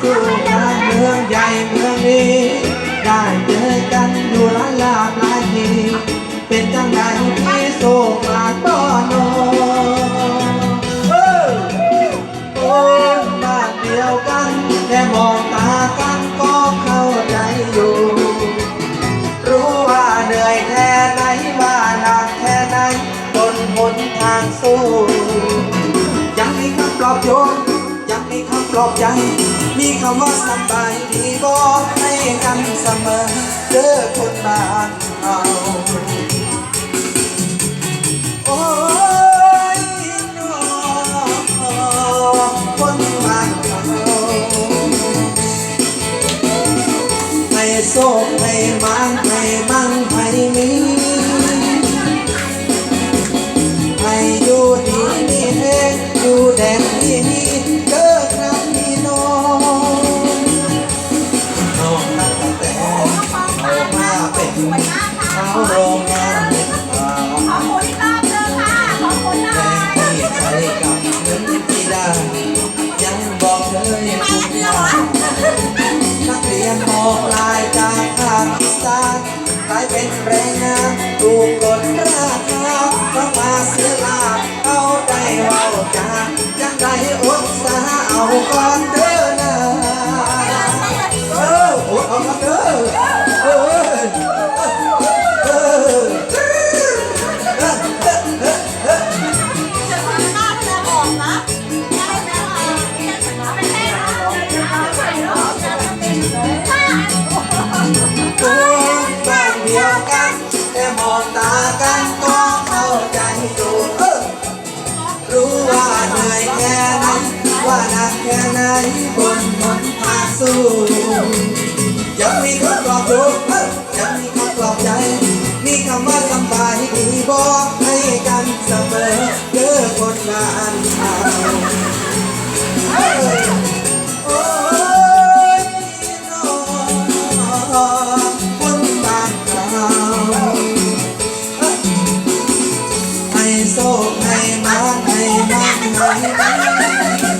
สู่งานเมืองใหญ่เมืองนี้ ได้เจอกันอยู่หลายลาบหลายทีเป็นจังไดที่โศกลาดบ่อนโอ้บ้านเดียวกันแค่มองตากันก็เข้าใจอยู่ รู้ว่าเหนื่อยแค่ไหนว่าหนักแค่ไหนบนหนทางสู้ยังมีคำปลอบโยนยังมีคำปลอบใจ มีคำว่าสบายดีบอกให้กันเสมอเด้อคนบ้านเราโอ้ยน้องคนบ้านเราให้โซ่ให้มันให้มั่งให้มีให้อยู่ดีมีเฮงอยู่แดนที่นี้เกิดน้ เดียวอะนักเรียนออกลายจากภาคอีสานกลายเป็นแรงงานถูกกดราคาต้องมาเสียลาเอาได้เว่าจาจังได้อดสาเอาก่อนเด้อายแค่ไหนว่าหนักแค่ไหนบนหนทางสู้ยังมีคนปลอบโยนยังมีคนปลอบใจ มีคำว่าสบายมีบอกให้กันเสมอเจอคนงานเอาโอ้ยนอนคนบ้านเราให้โศกให้มา Thank you.